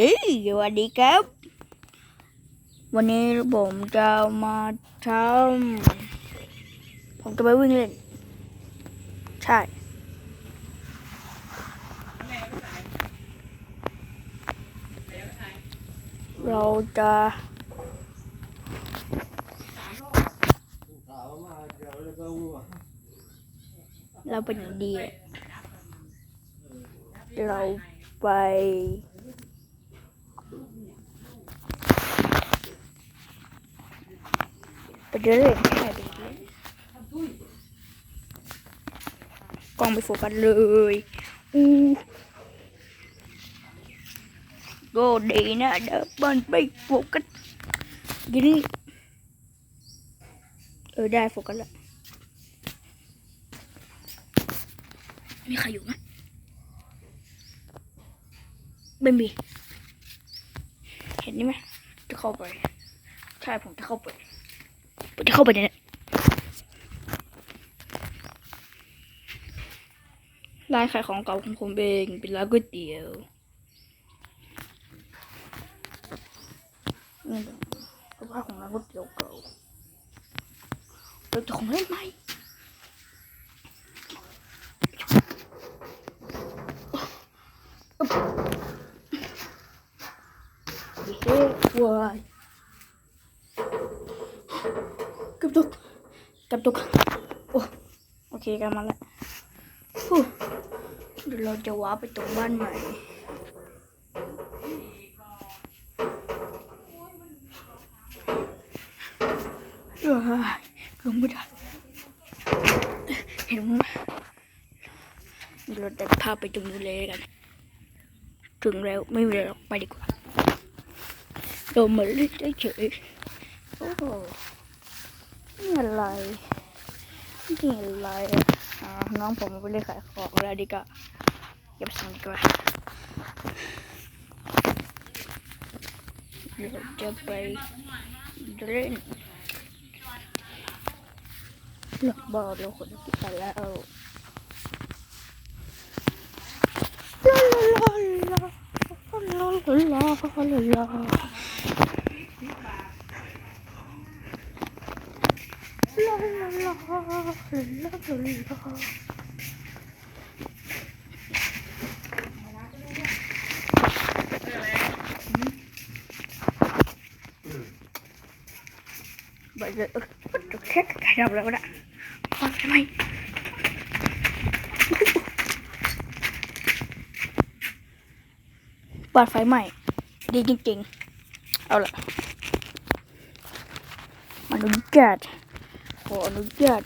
ฮ้ยสวัสดีครับ วันนี้ผมจะมาทำผมจะไปวิ่งเล่น ใช่เราจะเราเป็นอย่างดี เราไป ปเดินเล่นแค่ดูกลองไปโฟกัสเลยอู้ก็ดีนะเดี๋ยวมันไปโฟกัสยินเออได้โฟกัสละมีใครอยู่ไหมไม่มีเห็นนี่ไหมจะเข้าไป ใช่ผมจะเข้าไป จะเข้าไปในร้านขายของเก่าของผมเองเป็นร้านก๋วยเตี๋ยวนี่สภาพของร้านก๋วยเตี๋ยวเก่าเราจะของเล่นไหมเฮ้ยว้าย ตุกกับตุกโอ้โอเคกันมาแล้วเดี๋ยวเราจะว้าไปตรงบ้านใหม่เออลงไม่ได้เห็นไหมเราตัดภาพไปตรงนู้เลยกัน ถึงแล้วไม่มีรหรอกไปดีกว่าเราเหมือเล่นเฉยโอ้ นี่อะไรนี่อะไรอ่าน้องผมไปเล่นขายของแล้วดีกว่าเก็บสั่งดีกว่าเดี๋ยวจะไปเล่นหลักบอลเราคนกินไปแล้วลาลาลาลาลาลาลา ลาลาลาลาบายเลยเออจุดเช็คใครท ขออนุญาต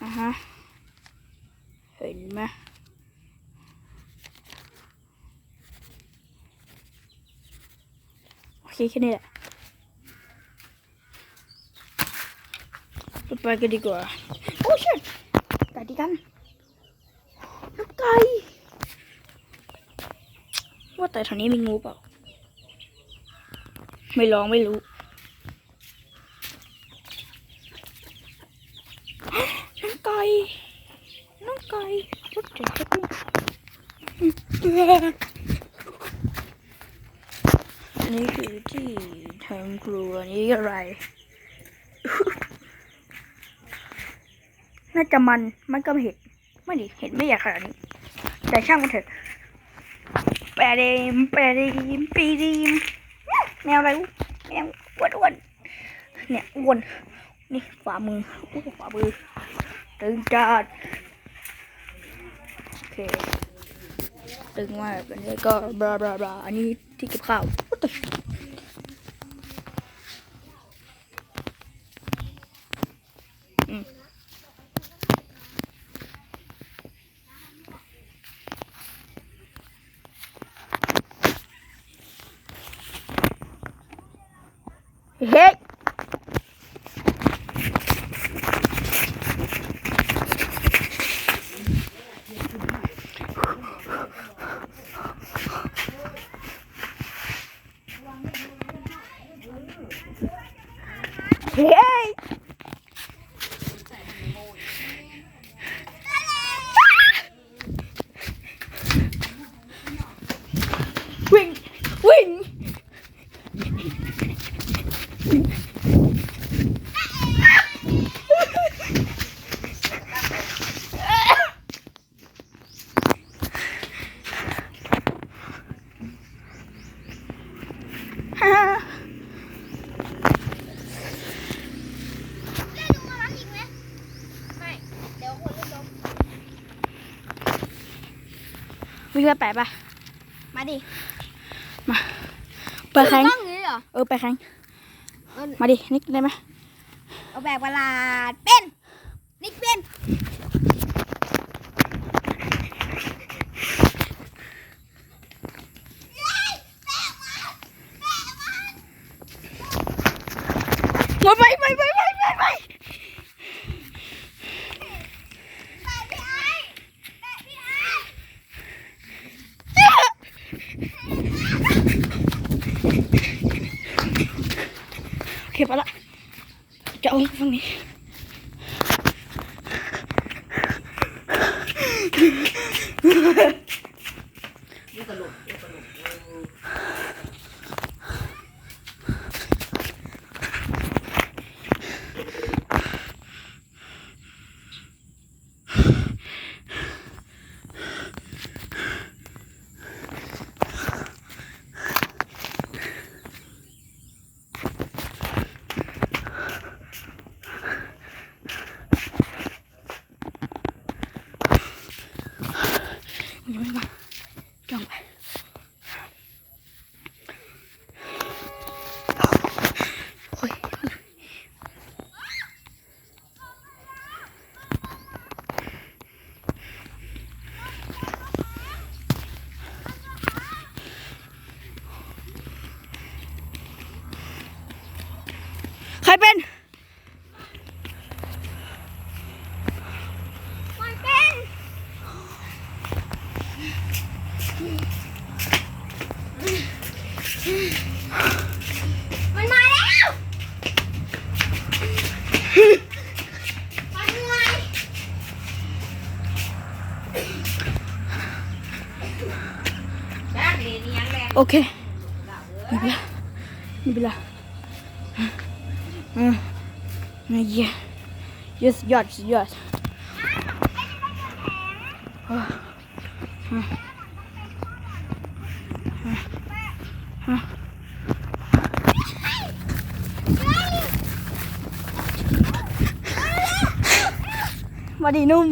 อะฮะ เห็นไหมโอเคแค่นี้แหละไปกันดีกว่า โอ้ชิตไก่ดีกันน้ำไก่ว่าแต่แถวนี้มีงูเปล่า ไม่ลองไม่รู้น้องไก่น้องไก่รถเจ๋งจังอันนี้คือที่ทำครัวนี้อะไรน่าจะมัน มันก็ไม่เห็นไม่ดิ เห็นไม่อยากขนาดนี้ แต่ช่างมันเถอะแปดเดมแปดเดมปีดีม แมวอะไรแมวอ้วนอ้วนเนี่ยอ้วนนี่ฝ่ามืออู้ฝ่ามือตึงจัดโอเคตึงมากอันนี้ก็บลาบลาบลาอันนี้ที่เก็บข้าว เฮ้ วิ่งแล้วแปะปะมาดิ มา ไปแข่งเออ ไปแข่ง มาดิ นิกได้ไหมเอาแบบประหลาดเป็น นิกเป็นหมดไปไปไปไปไปไปโอ เคไปละจะเอาฝั่งนี้มันยังไม่มาจ้องไปโอ้ยใค รเป็นมันเป็นมันมาแล้วมันเหนื่อยโอเคไม่เป็นไรไม่เป็นไร อืมเยี่ยยอดยอดยอดมาดีนุ่ม